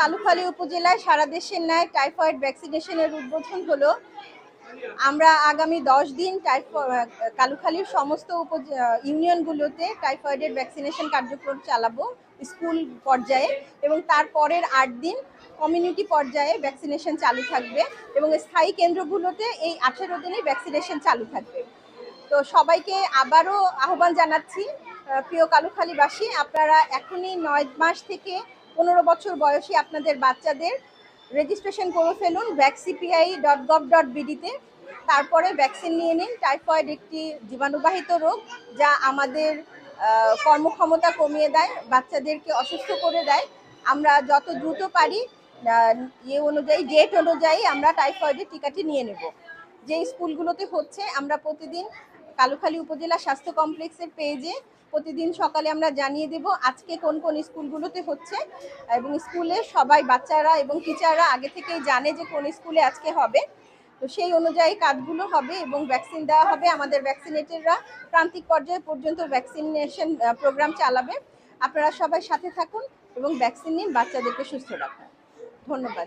কালুখালী উপজেলায় সারা দেশের ন্যায় টাইফয়েড ভ্যাকসিনেশনের উদ্বোধন হলো। আমরা আগামী দশ দিন কালুখালীর সমস্ত উপ ইউনিয়নগুলোতে টাইফয়েডের ভ্যাকসিনেশন কার্যক্রম চালাবো স্কুল পর্যায়ে এবং তারপরের আট দিন কমিউনিটি পর্যায়ে ভ্যাকসিনেশন চালু থাকবে এবং স্থায়ী কেন্দ্রগুলোতে এই আঠেরো দিনই ভ্যাকসিনেশন চালু থাকবে। তো সবাইকে আবারও আহ্বান জানাচ্ছি প্রিয় কালুখালীবাসী, আপনারা এখনই নয় মাস থেকে পনেরো বছর বয়সী আপনাদের বাচ্চাদের রেজিস্ট্রেশন করে ফেলুন ভ্যাকসিপিআই ডট গভ ডট বিডিতে তারপরে ভ্যাকসিন নিয়ে নিন টাইফয়েড একটি জীবাণুবাহিত রোগ যা আমাদের কর্মক্ষমতা কমিয়ে দেয়, বাচ্চাদেরকে অসুস্থ করে দেয়। আমরা যত দ্রুত পারি ইয়ে অনুযায়ী ডেট অনুযায়ী আমরা টাইফয়েডের টিকাটি নিয়ে নেব। যে স্কুলগুলোতে হচ্ছে, আমরা প্রতিদিন কালুখালী উপজেলা স্বাস্থ্য কমপ্লেক্সের পেজে প্রতিদিন সকালে আমরা জানিয়ে দেব আজকে কোন কোন স্কুলগুলোতে হচ্ছে এবং স্কুলে সবাই বাচ্চারা এবং টিচাররা আগে থেকেই জানে যে কোন স্কুলে আজকে হবে। তো সেই অনুযায়ী কাজগুলো হবে এবং ভ্যাকসিন দেওয়া হবে। আমাদের ভ্যাকসিনেটররা প্রান্তিক পর্যায়ে পর্যন্ত ভ্যাকসিনেশন প্রোগ্রাম চালাবে। আপনারা সবাই সাথে থাকুন এবং ভ্যাকসিন নিন, বাচ্চাদেরকে সুস্থ রাখুন। ধন্যবাদ।